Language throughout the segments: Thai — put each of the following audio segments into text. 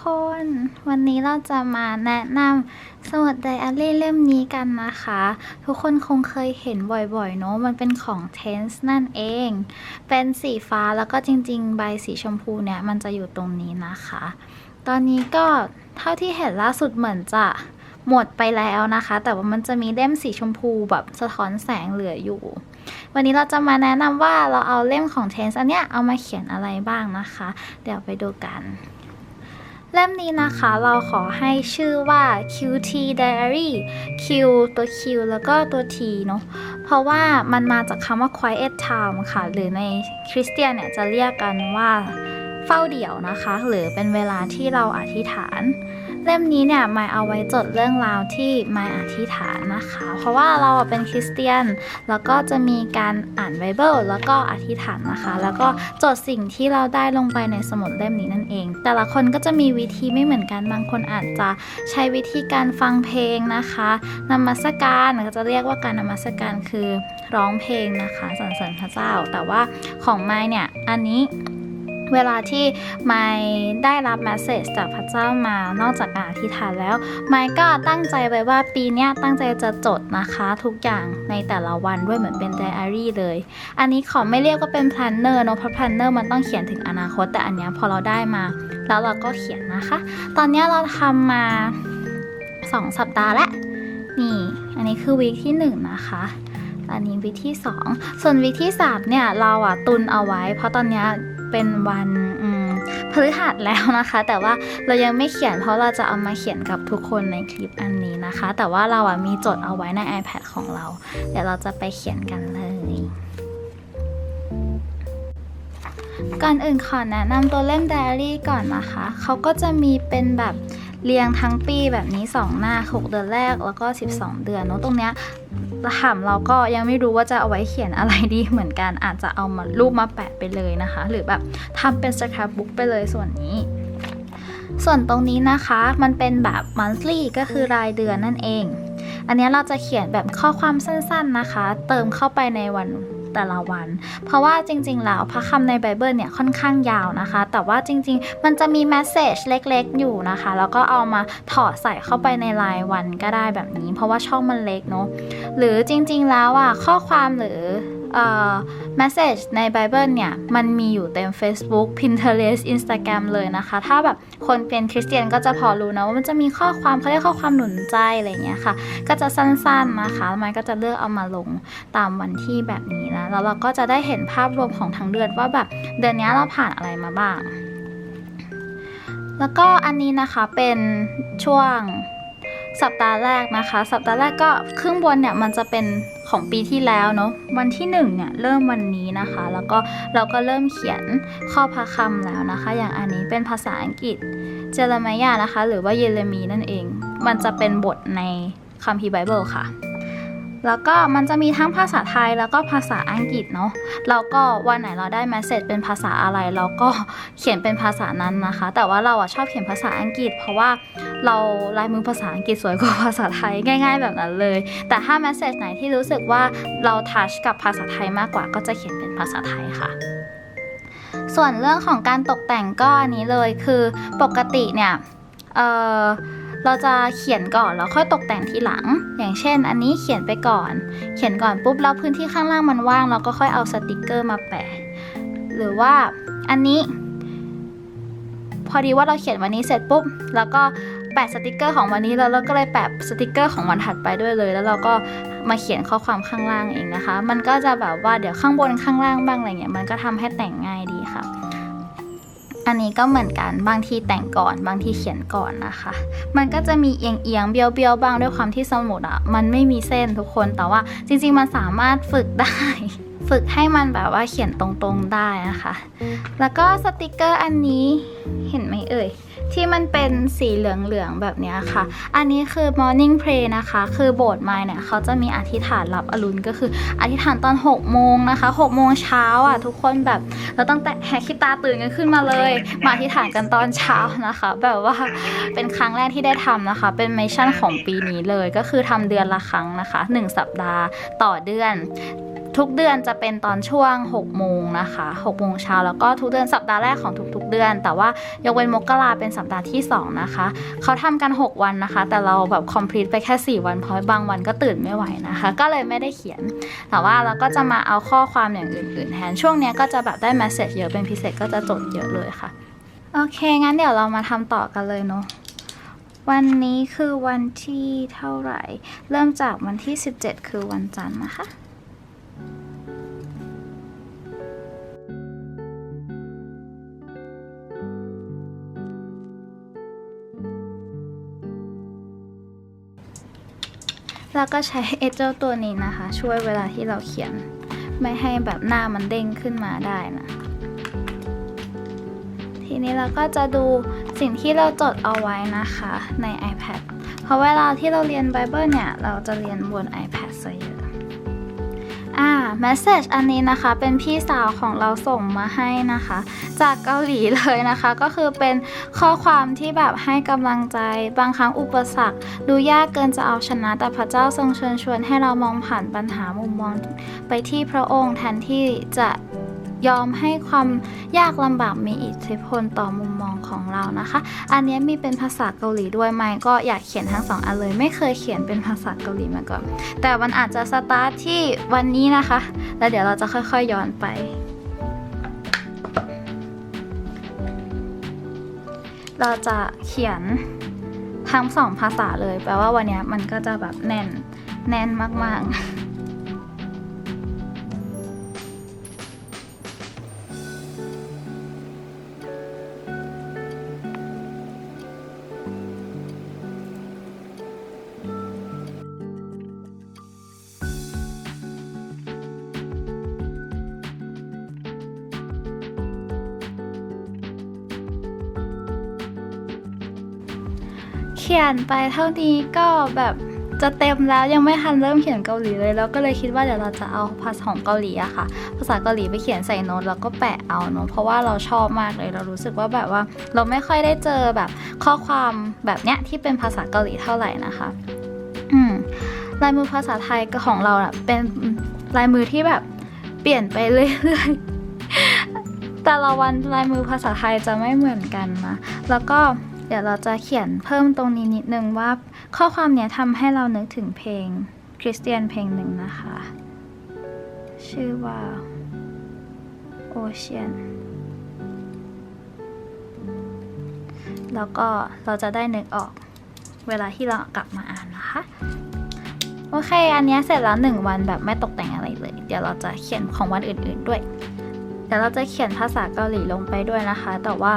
คนวันนี้เราจะมาแนะนำสมุดไดอารี่เล่มนี้กันนะคะ ทุกคนคงเคยเห็นบ่อยๆเนอะมันเป็นของ Tense นั่นเอง เป็นสีฟ้าแล้วก็จริง ๆ ใบสีชมพูเนี่ยมันจะอยู่ตรงนี้นะคะ ตอนนี้ก็เท่าที่เห็นล่าสุดเหมือนจะหมดไปแล้วนะคะ แต่ว่ามันจะมีเล่มสีชมพูแบบสะท้อนแสงเหลืออยู่ วันนี้เราจะมาแนะนำว่าเราเอาเล่มของ Tense อันเนี้ยเอามาเขียนอะไรบ้างนะคะ เดี๋ยวไปดูกัน เล่มนี้นะคะเราขอให้ชื่อว่า QT Diary Q ตัว Q แล้วก็ตัว T เนอะเพราะว่ามันมาจากคำว่า Quiet Time ค่ะ หรือในคริสเตียนเนี่ยจะเรียกกันว่าเฝ้าเดี่ยวนะคะ หรือเป็นเวลาที่เราอธิษฐาน เล่มนี้เนี่ยมายเอาไว้จดเรื่องราวที่มายอธิษฐานนะคะ เพราะว่าเราเป็นคริสเตียน แล้วก็จะมีการอ่านไบเบิลแล้วก็อธิษฐานนะคะ แล้วก็จดสิ่งที่เราได้ลงไปในสมุดเล่มนี้นั่นเอง แต่ละคนก็จะมีวิธีไม่เหมือนกันบางคนอาจจะใช้วิธีการฟังเพลงนะคะนมัสการก็จะเรียกว่าการนมัสการคือร้องเพลงนะคะสรรเสริญพระเจ้า แต่ว่าของไม้เนี่ยอันนี้ เวลาที่ไม่ได้รับแมสเซจจากพระเจ้ามานอกจากการอธิษฐานแล้ว ไมค์ก็ตั้งใจไว้ว่าปีนี้ตั้งใจจะจดนะคะ ทุกอย่างในแต่ละวันด้วยเหมือนเป็นไดอารี่เลย อันนี้ขอไม่เรียกว่าเป็นแพลนเนอร์เนอะเพราะแพลนเนอร์มันต้องเขียนถึงอนาคต แต่อันนี้พอเราได้มา แล้วเราก็เขียนนะคะ ตอนนี้เราทำมา 2 สัปดาห์แล้วนี่ อันนี้คือวีคที่ 1 นะคะอันนี้วีคที่ 2 ส่วนวีคที่ 3 เนี่ย เราอะตุนเอาไว้ เพราะตอนนี้ เป็นวันพฤหัสแล้วนะคะ แต่ว่าเรายังไม่เขียนเพราะเราจะเอามาเขียนกับทุกคนในคลิปอันนี้นะคะ แต่ว่าเราอะมีจดเอาไว้ใน iPad ของเรา เดี๋ยวเราจะไปเขียนกันเลยก่อนอื่นขอแนะนำตัวเล่มไดอารี่ก่อนนะคะ เขาก็จะมีเป็นแบบเรียงทั้งปีแบบนี้ 2 หน้า6เดือนแรกแล้วก็ 12 เดือนเนอะตรงเนี้ย ถามเราก็ยังไม่รู้ว่าจะเอาไว้เขียนอะไรดีเหมือนกันอาจจะเอามารูปมาแปะไปเลยนะคะ หรือแบบทำเป็นสครับบุ๊กไปเลยส่วนนี้ส่วนตรงนี้นะคะมันเป็นแบบ monthly ก็คือรายเดือนนั่นเอง อันนี้เราจะเขียนแบบข้อความสั้นๆนะคะ เติมเข้าไปในวัน แต่ละวัน เพราะว่าจริง ๆ แล้วพระคำในไบเบิลเนี่ยค่อนข้างยาวนะคะ แต่ว่าจริง ๆ มันจะมีแมสเซจเล็กๆ อยู่นะคะ แล้วก็เอามาถอดใส่เข้าไปในรายวันก็ได้แบบนี้ เพราะว่าช่องมันเล็กเนาะหรือจริง ๆ แล้วอะข้อความหรือ เอ่อ message ในไบเบิลเนี่ย มันมีอยู่เต็ม Facebook Pinterest Instagram เลยนะคะ ถ้าแบบคนเป็นคริสเตียนก็จะพอรู้นะว่ามันจะมีข้อความเขาเรียกข้อความหนุนใจอะไรเงี้ยค่ะ ก็จะสั้นๆนะคะ มันก็จะเลือกเอามาลงตามวันที่แบบนี้นะ แล้วเราก็จะได้เห็นภาพรวมของทั้งเดือนว่าแบบเดือนนี้เราผ่านอะไรมาบ้าง แล้วก็อันนี้นะคะเป็นช่วง สัปดาห์แรกนะคะ สัปดาห์แรกก็ครึ่งบนเนี่ยมันจะเป็นของปีที่แล้วเนาะวันที่1เนี่ยเริ่มวันนี้นะคะ แล้วก็เราก็เริ่มเขียนข้อพระคำแล้วนะคะ อย่างอันนี้เป็นภาษาอังกฤษเจเรมายานะคะ หรือว่าเยเรมีนั่นเอง มันจะเป็นบทในคัมภีร์ไบเบิลค่ะแล้วก็มันจะมีทั้งภาษาไทยแล้วก็ภาษาอังกฤษเนาะแล้วก็วันไหนเราได้แมสเซจเป็นภาษาอะไรเราก็เขียนเป็นภาษานั้นนะคะ แต่ว่าเราอะชอบเขียนภาษาอังกฤษ เพราะว่า เราลายมือภาษาอังกฤษสวยกว่าภาษาไทยง่าย ๆ แบบนั้นเลย แต่ถ้าแมสเซจไหนที่รู้สึกว่าเราทัชกับภาษาไทยมากกว่าก็จะเขียนเป็นภาษาไทยค่ะส่วนเรื่องของการตกแต่งก็อันนี้เลยคือปกติเนี่ยเออเราจะเขียนก่อนแล้วค่อยตกแต่งทีหลัง อย่างเช่น อันนี้เขียนไปก่อน เขียนก่อนปุ๊บแล้วพื้นที่ข้างล่างมันว่าง เราก็ค่อยเอาสติกเกอร์มาแปะ หรือว่าอันนี้ พอดีว่าเราเขียนวันนี้เสร็จปุ๊บ แล้วก็ แปะสติกเกอร์ของวันนี้แล้วเราก็เลยแปะสติกเกอร์ของวันถัดไปด้วยเลย แล้วเราก็มาเขียนข้อความข้างล่างเองนะคะ มันก็จะแบบว่าเดี๋ยวข้างบนข้างล่างบ้างอะไรเงี้ยมันก็ทำให้แต่งง่ายดีค่ะ อันนี้ก็เหมือนกันบางทีแต่งก่อน บางทีเขียนก่อนนะคะ มันก็จะมีเอียงเอียงเบี้ยวเบี้ยวบ้างด้วยความที่สมุดอะมันไม่มีเส้นทุกคนแต่ว่าจริง ๆ มันสามารถฝึกได้ฝึกให้มันแบบว่าเขียนตรงๆได้นะคะ แล้วก็สติกเกอร์อันนี้เห็นไหมเอ่ย ที่มันเป็นสีเหลืองๆแบบเนี้ยค่ะ อันนี้คือ morning pray นะคะ คือโบสถ์ไม้เนี่ยเขาจะมีอธิษฐานรับอรุณก็คืออธิษฐานตอน6โมงนะคะ6โมงเช้าอะทุกคนแบบเราต้องแต่แหกขี้ตาตื่นกันขึ้นมาเลย มาอธิษฐานกันตอนเช้านะคะ แบบว่าเป็นครั้งแรกที่ได้ทำนะคะ เป็นมิชชั่นของปีนี้เลยก็คือทำเดือนละครั้งนะคะ 1 สัปดาห์ต่อเดือน ทุกเดือนจะเป็นตอนช่วง 6 โมงนะคะ6โมงเช้าแล้วก็ทุกเดือนสัปดาห์แรกของทุกๆเดือน แต่ว่ายกเว้นมกราเป็นสัปดาห์ที่ 2 นะคะ เขาทำกัน 6 วันนะคะ แต่เราแบบ complete ไปแค่ 4 วันเพราะบางวันก็ตื่นไม่ไหวนะคะ ก็เลยไม่ได้เขียน แต่ว่าเราก็จะมาเอาข้อความอย่างอื่นๆแทนช่วงนี้ก็จะแบบได้ message เยอะเป็นพิเศษก็จะจดเยอะเลยค่ะโอเค งั้นเดี๋ยวเรามาทำต่อกันเลยเนาะ วันนี้คือวันที่เท่าไหร่ เริ่มจากวันที่ 17 คือวันจันทร์นะคะ แล้วก็ใช้เอเจ้าตัวนี้นะคะ ช่วยเวลาที่เราเขียน ไม่ให้แบบหน้ามันเด้งขึ้นมาได้นะ ทีนี้เราก็จะดูสิ่งที่เราจดเอาไว้นะคะใน iPad เพราะเวลาที่เราเรียนไบเบิลเนี่ย เราจะเรียนบน iPad ซะเยอะ อ่า message อันนี้นะคะเป็นพี่สาวของเราส่งมาให้นะคะ จากเกาหลีเลยนะคะ ก็คือเป็นข้อความที่แบบให้กำลังใจ บางครั้งอุปสรรค ดูยากเกินจะเอาชนะ แต่พระเจ้าทรงเชิญชวนให้เรามองผ่านปัญหามุมมองไปที่พระองค์แทนที่จะ ยอมให้ความยากลำบากมีอิทธิพลต่อมุมมองของเรานะคะ อันนี้มีเป็นภาษาเกาหลีด้วยไหมก็อยากเขียนทั้งสองอันเลย ไม่เคยเขียนเป็นภาษาเกาหลีมาก่อน แต่มันอาจจะสตาร์ทที่วันนี้นะคะ แล้วเดี๋ยวเราจะค่อยๆย้อนไปเราจะเขียนทั้งสองภาษาเลย แปลว่าวันนี้มันก็จะแบบแน่น แน่นมากๆ เขียนไปเท่านี้ก็แบบจะเต็มแล้วยังไม่ทันเริ่มเขียนเกาหลีเลย แล้วก็เลยคิดว่าเดี๋ยวเราจะเอาภาษาของเกาหลีอะค่ะ ภาษาเกาหลีไปเขียนใส่โน้ตแล้วก็แปะเอาเนาะเพราะว่าเราชอบมากเลยเรารู้สึกว่าแบบว่า เราไม่ค่อยได้เจอแบบข้อความแบบเนี้ยที่เป็นภาษาเกาหลีเท่าไหร่นะคะ อืมลายมือภาษาไทยของเราอะเป็นลายมือที่แบบเปลี่ยนไปเรื่อยๆแต่ละวันลายมือภาษาไทยจะไม่เหมือนกันนะแล้วก็ เดี๋ยวเราจะเขียนเพิ่มตรงนี้นิดนึงว่า ข้อความเนี้ยทำให้เรานึกถึงเพลงคริสเตียนเพลงหนึ่งนะคะ ชื่อว่า Ocean แล้วก็เราจะได้นึกออกเวลาที่เรากลับมาอ่านนะคะ โอเค อันนี้เสร็จแล้วหนึ่งวันแบบไม่ตกแต่งอะไรเลย เดี๋ยวเราจะเขียนของวันอื่นๆด้วย เดี๋ยวเราจะเขียนภาษาเกาหลีลงไปด้วยนะคะ แต่ว่า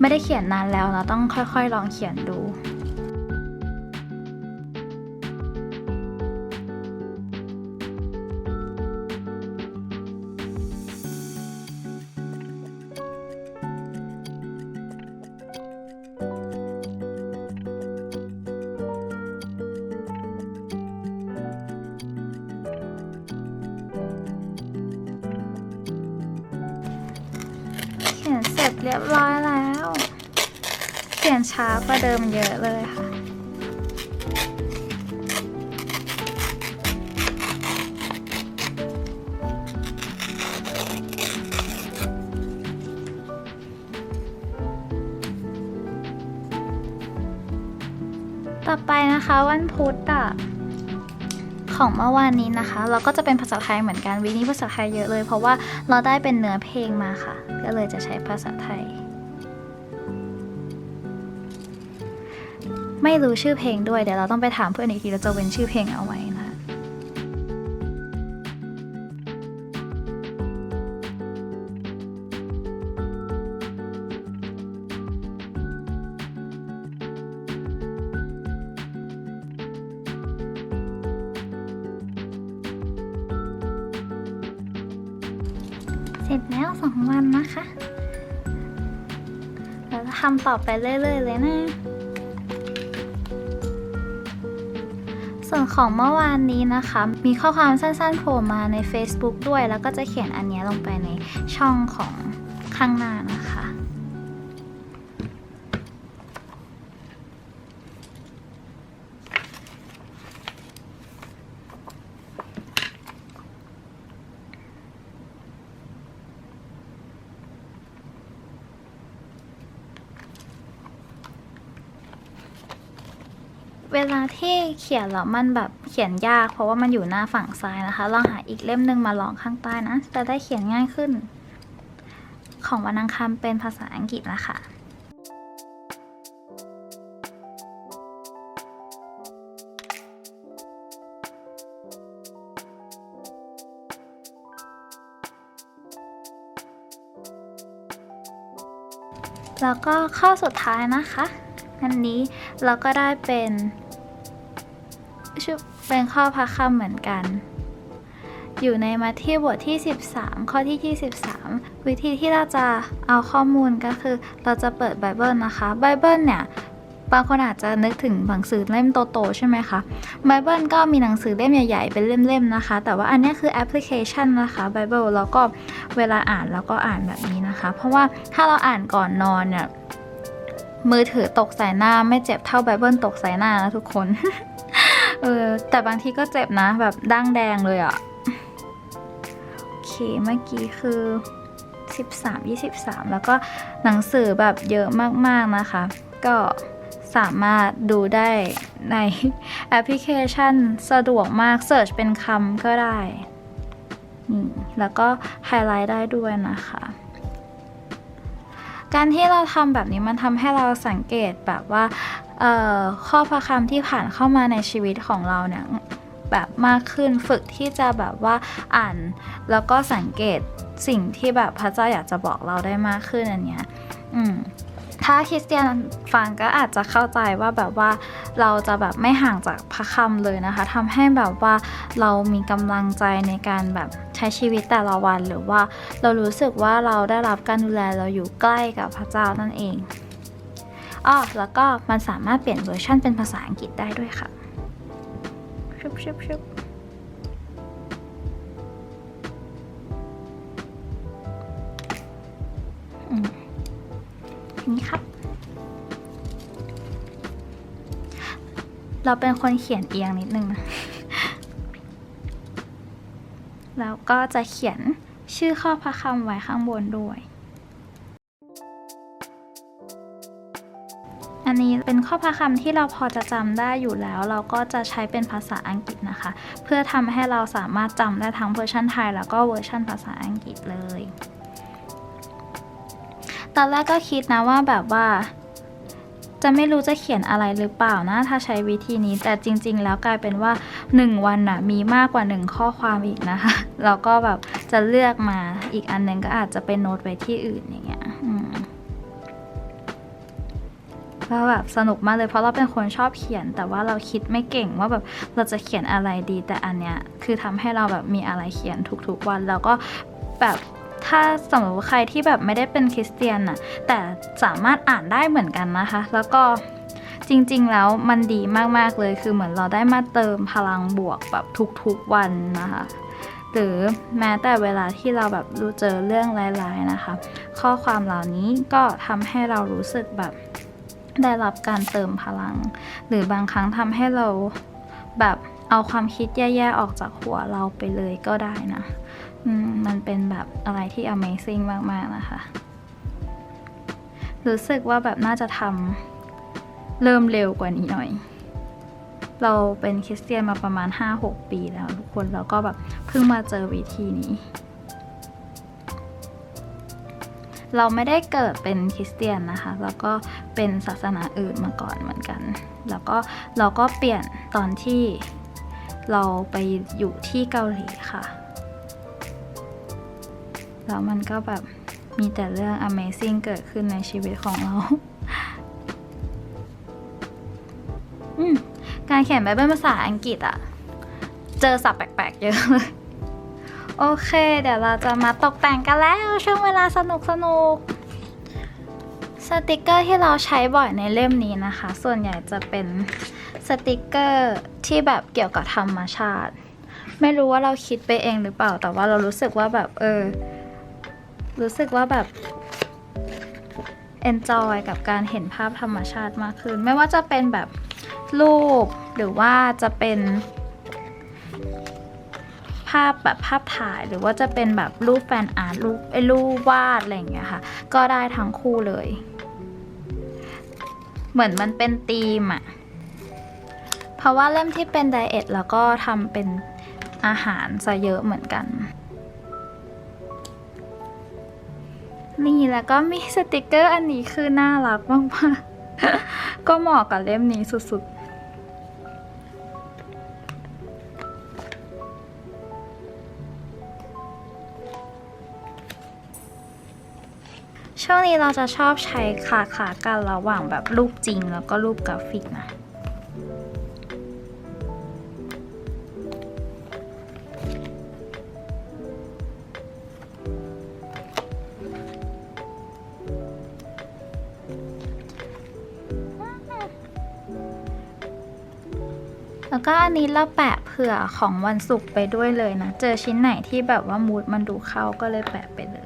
ไม่ได้เขียนนานแล้วเราต้องค่อยๆ ลองเขียนดู มเยอะเลยค่ะ ต่อไปนะคะวันพุธอะของเมื่อวานนี้นะคะ เราก็จะเป็นภาษาไทยเหมือนกันวีนี้ภาษาไทยเยอะเลย เพราะว่าเราได้เป็นเนื้อเพลงมาค่ะ ก็เลยจะใช้ภาษาไทย ไม่รู้ชื่อเพลงด้วยเดี๋ยวเราต้องไปถามเพื่อนอีกทีเราจะเว้นชื่อเพลงเอาไว้นะเสร็จแล้วสองวันนะคะ เราจะทำต่อไปเรื่อยๆเลยนะ ของเมื่อวานนี้นะคะ มีข้อความสั้นๆโผล่มาใน Facebook ด้วย แล้วก็จะเขียนอันนี้ลงไปในช่องของข้างหน้านะคะ เวลาที่เขียนแล้วมันแบบเขียนยาก เพราะว่ามันอยู่หน้าฝั่งซ้ายนะคะลองหาอีกเล่มหนึ่งมาลองข้างใต้นะจะได้เขียนง่ายขึ้น ของวันอังคารเป็นภาษาอังกฤษนะคะแล้วก็ข้อสุดท้ายนะคะ อันนี้เราก็ได้เป็นชื่อเป็นข้อพระคำเหมือนกัน อยู่ในมาที่บทที่ 13 ข้อที่ 23 วิธีที่เราจะเอาข้อมูลก็คือ เราจะเปิดไบเบิลนะคะไบเบิลเนี่ยบางคนอาจจะนึกถึงหนังสือเล่มโตๆใช่ไหมคะไบเบิลก็มีหนังสือเล่มใหญ่ๆ เป็นเล่มๆนะคะ แต่ว่าอันนี้คือแอปพลิเคชันนะคะไบเบิลแล้วก็เวลาอ่านแล้วก็อ่านแบบนี้นะคะ เพราะว่าถ้าเราอ่านก่อนนอนเนี่ย มือถือตกใส่หน้าไม่เจ็บเท่าไบเบิลตกใส่หน้านะทุกคน เออแต่บางทีก็เจ็บนะแบบดั้งแดงเลยอะ่ะโอเคเมื่อกี้คือ 13 23 แล้วก็หนังสือแบบเยอะมากๆนะคะ ก็สามารถดูได้ในแอปพลิเคชันสะดวกมากเสิร์ชเป็นคำก็ได้นี่แล้วก็ไฮไลท์ได้ด้วยนะคะ การที่เราทำแบบนี้มันทำให้เราสังเกตแบบว่าข้อพระคำที่ผ่านเข้ามาในชีวิตของเราเนี่ยแบบมากขึ้นฝึกที่จะแบบว่าอ่าน แล้วก็สังเกตสิ่งที่แบบพระเจ้าอยากจะบอกเราได้มากขึ้นอันเนี้ยอืม ถ้าคริสเตียนฟังก็อาจจะเข้าใจว่าแบบว่าเราจะแบบไม่ห่างจากพระคำเลยนะคะทำให้แบบว่าเรามีกำลังใจในการแบบใช้ชีวิตแต่ละวัน หรือว่าเรารู้สึกว่าเราได้รับการดูแลเราอยู่ใกล้กับพระเจ้านั่นเองอ้อแล้วก็มันสามารถเปลี่ยนเวอร์ชันเป็นภาษาอังกฤษได้ด้วยค่ะชุบชุบชุบ นี่ครับ เราเป็นคนเขียนเอียงนิดนึงนะ แล้วก็จะเขียนชื่อข้อพระคำไว้ข้างบนด้วย อันนี้เป็นข้อพระคำที่เราพอจะจำได้อยู่แล้ว เราก็จะใช้เป็นภาษาอังกฤษนะคะ เพื่อทำให้เราสามารถจำได้ทั้งเวอร์ชันไทย แล้วก็เวอร์ชันภาษาอังกฤษเลย ตอนแรกก็คิดนะว่าแบบว่า จะไม่รู้จะเขียนอะไรหรือเปล่านะ ถ้าใช้วิธีนี้แต่จริง ๆ แล้วกลายเป็นว่า 1 วันน่ะมีมากกว่า 1 ข้อความอีกนะคะเราก็แบบจะเลือกมาอีกอันหนึ่งก็อาจจะเป็นโน้ตไว้ที่อื่นอย่างเงี้ยก็แบบสนุกมากเลยเพราะเราเป็นคนชอบเขียน แต่ว่าเราคิดไม่เก่งว่าแบบเราจะเขียนอะไรดีแต่อันเนี้ยคือทำให้เราแบบมีอะไรเขียนทุกๆวัน แล้วก็แบบ ถ้าสมมติใครที่แบบไม่ได้เป็นคริสเตียนน่ะแต่สามารถอ่านได้เหมือนกันนะคะ แล้วก็จริงๆแล้วมันดีมากๆเลยคือเหมือนเราได้มาเติมพลังบวกแบบทุกๆวันนะคะหรือแม้แต่เวลาที่เราแบบรู้เจอเรื่องร้ายๆนะคะ ข้อความเหล่านี้ก็ทำให้เรารู้สึกแบบได้รับการเติมพลัง หรือบางครั้งทำให้เราแบบเอาความคิดแย่ๆออกจากหัวเราไปเลยก็ได้นะ มันเป็นแบบอะไรที่ Amazing มาก ๆ นะคะ รู้สึกว่าแบบน่าจะทำเริ่มเร็วกว่านี้หน่อย เราเป็นคริสเตียนมาประมาณ 5-6 ปีแล้วทุกคน แล้วก็แบบเพิ่งมาเจอวิธีนี้ เราไม่ได้เกิดเป็นคริสเตียนนะคะ แล้วก็เป็นศาสนาอื่นมาก่อนเหมือนกัน แล้วก็เราก็เปลี่ยนตอนที่เราไปอยู่ที่เกาหลีค่ะ แล้วมันก็แบบมีแต่เรื่อง Amazing เกิดขึ้นในชีวิตของเรา การเขียนไบเบิลภาษาอังกฤษอะเจอศัพท์แปลกๆ เยอะเลย โอเค เดี๋ยวเราจะมาตกแต่งกันแล้วช่วงเวลาสนุกสนุกสติกเกอร์ที่เราใช้บ่อยในเล่มนี้นะคะ ส่วนใหญ่จะเป็นสติกเกอร์ที่แบบเกี่ยวกับธรรมชาติ ไม่รู้ว่าเราคิดไปเองหรือเปล่า แต่ว่าเรารู้สึกว่าแบบเออ รู้สึกว่าแบบ enjoy กับการเห็นภาพธรรมชาติมากขึ้น ไม่ว่าจะเป็นแบบรูปหรือว่าจะเป็นภาพแบบภาพถ่ายหรือว่าจะเป็นแบบรูปแฟนอาร์ตรูปไอ้รูปวาดอะไรอย่างเงี้ยค่ะ ก็ได้ทั้งคู่เลย เหมือนมันเป็นธีมอะเพราะว่าเล่มที่เป็นไดเอทแล้วก็ทำเป็นอาหารซะเยอะเหมือนกัน นี่แล้วก็มีสติกเกอร์อันนี้คือน่ารักมากๆ ก็เหมาะกับเล่มนี้สุดๆช่วงนี้เราจะชอบใช้คาคากันระหว่างแบบรูปจริงแล้วก็รูปกราฟิกนะ นี้เราแปะเผื่อของวันศุกร์ไปด้วยเลยนะ เจอชิ้นไหนที่แบบว่ามูดมันดูเข้าก็เลยแปะไปเลย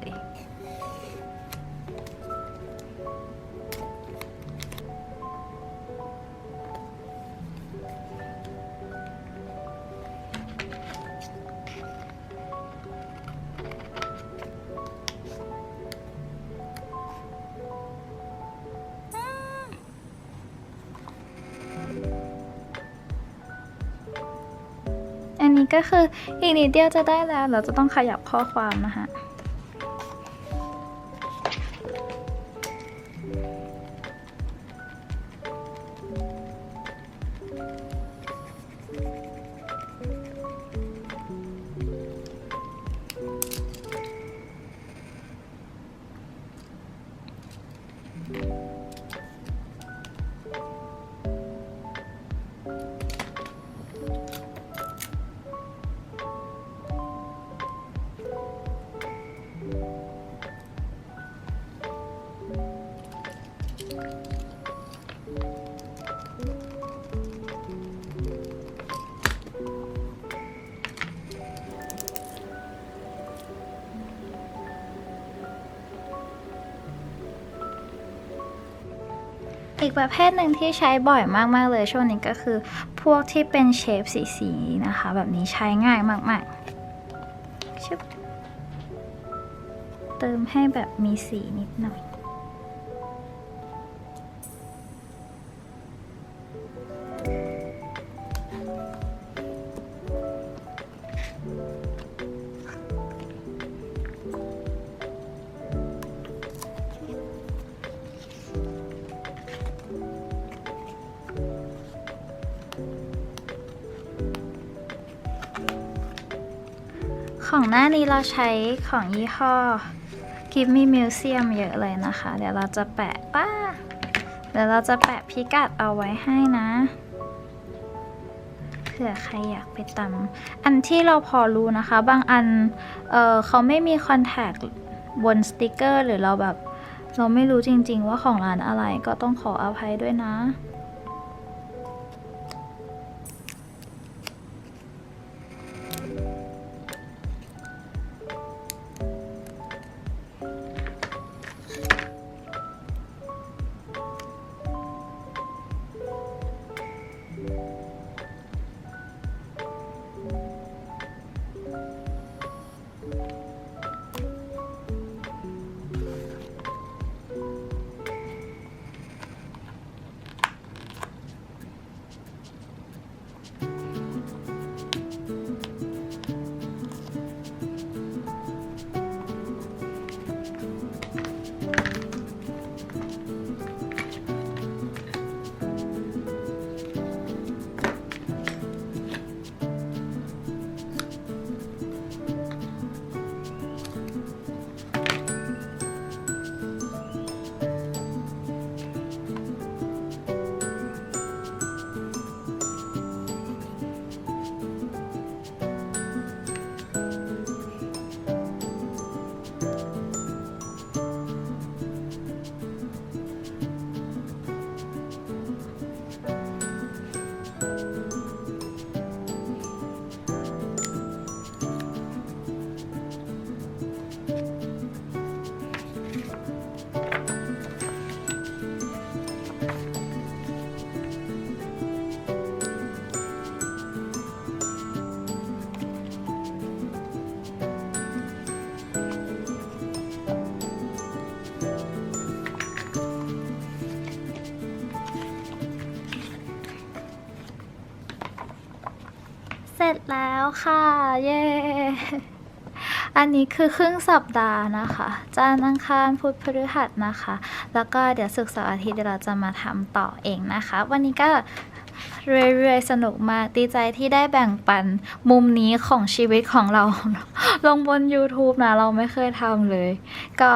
ก็คืออีกนิดเดียวจะได้แล้ว เราจะต้องขยับข้อความนะคะ อีกประเภทหนึ่งที่ใช้บ่อยมาก ๆ เลยช่วงนี้ก็คือ พวกที่เป็นเชฟสีๆนะคะ แบบนี้ใช้ง่ายมากๆชึบเติมให้แบบมีสีนิดหน่อย เราใช้ของยี่ห้อ Give Me Museum เยอะเลยนะคะ เดี๋ยวเราจะแปะป้าเดี๋ยวเราจะแปะพิกัดเอาไว้ให้นะเผื่อใครอยากไปตำอันที่เราพอรู้นะคะ บางอันเออเขาไม่มีคอนแทคบนสติกเกอร์ หรือเราแบบ เราไม่รู้จริงๆว่าของร้านอะไรก็ต้องขออภัยด้วยนะ แล้วค่ะ เย้ อันนี้คือครึ่งสัปดาห์นะคะจันทร์อังคารพุธพฤหัสนะคะ แล้วก็เดี๋ยวศุกร์เสาร์อาทิตย์เดี๋ยวเราจะมาทำต่อเองนะคะ วันนี้ก็เรื่อยๆ สนุกมากดีใจที่ได้แบ่งปันมุมนี้ของชีวิตของเรา ลงบน YouTube นะ เราไม่เคยทำเลย ก็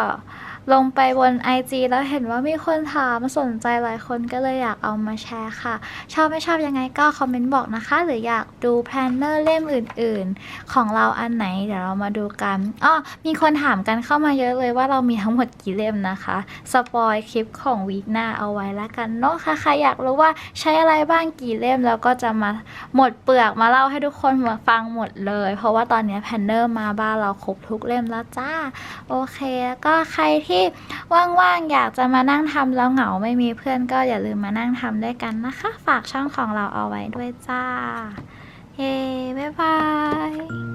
ลงไปบน IG แล้วเห็นว่ามีคนถามสนใจหลายคนก็เลยอยากเอามาแชร์ค่ะ ชอบไม่ชอบยังไงก็คอมเมนต์บอกนะคะ หรืออยากดูแพลนเนอร์เล่มอื่นๆ ของเราอันไหน เดี๋ยวเรามาดูกันอ้อมีคนถามกันเข้ามาเยอะเลยว่าเรามีทั้งหมดกี่เล่มนะคะ สปอยคลิปของวีคหน้าเอาไว้แล้วกันเนาะค่ะใครอยากรู้ว่าใช้อะไรบ้างกี่เล่มแล้วก็จะมาหมดเปลือกมาเล่าให้ทุกคนมาฟังหมดเลย เพราะว่าตอนนี้แพลนเนอร์มาบ้านเราครบทุกเล่มแล้วจ้าโอเคแล้วก็ใครที่ว่างๆอยากจะมานั่งทำแล้วเหงาไม่มีเพื่อนก็อย่าลืมมานั่งทำด้วยกันนะคะ ฝากช่องของเราเอาไว้ด้วยจ้า เย้ บ๊ายบาย